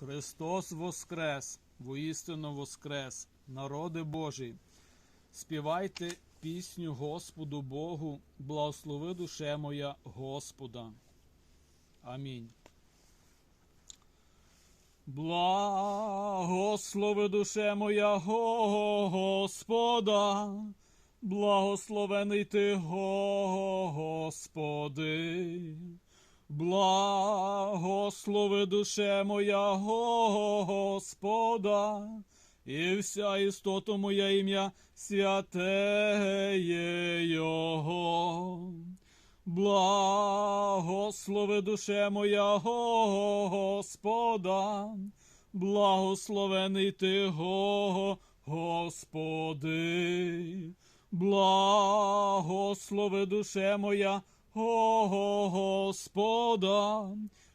Христос воскрес, воістину воскрес, народи Божий. Співайте пісню Господу Богу, благослови душе моя Господа. Амінь. Благослови душе моя Господа, благословений ти, Господи. Благослови душе моя Господа, і вся істота моя ім'я святеє Його. Благослови душе моя Господа, благословений ти Го, Господи, благослови душе моя Господа,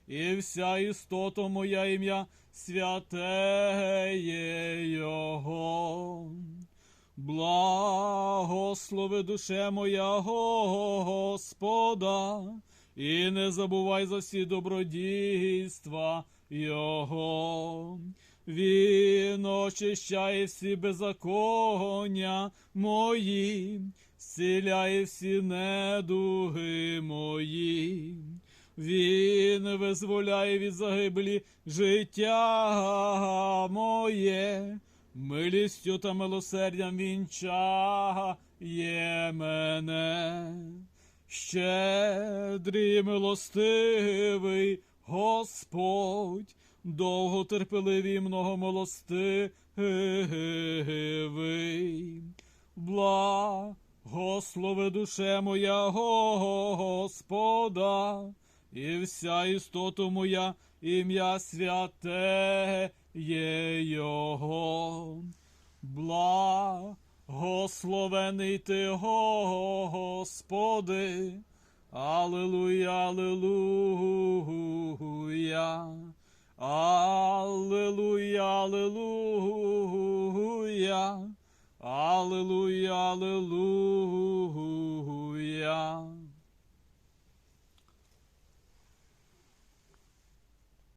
і вся істота моя ім'я святеє Його. Благослови душе моя Господа, і не забувай за всі добродійства Його. Він очищає всі беззаконня мої, зціляє всі недуги мої. Він визволяє від загиблі життя моє, милістю та милосердям вінчає мене. Щедрий милостивий Господь, довготерпеливий і многомилостивий. Благослови душе моя Господа, і вся істота моя ім'я святе є Його. Благословений ти, Господи, Аллилуйя, Аллилуйя. Аллилуйя, Аллилуйя. Аллилуйя, Аллилуйя.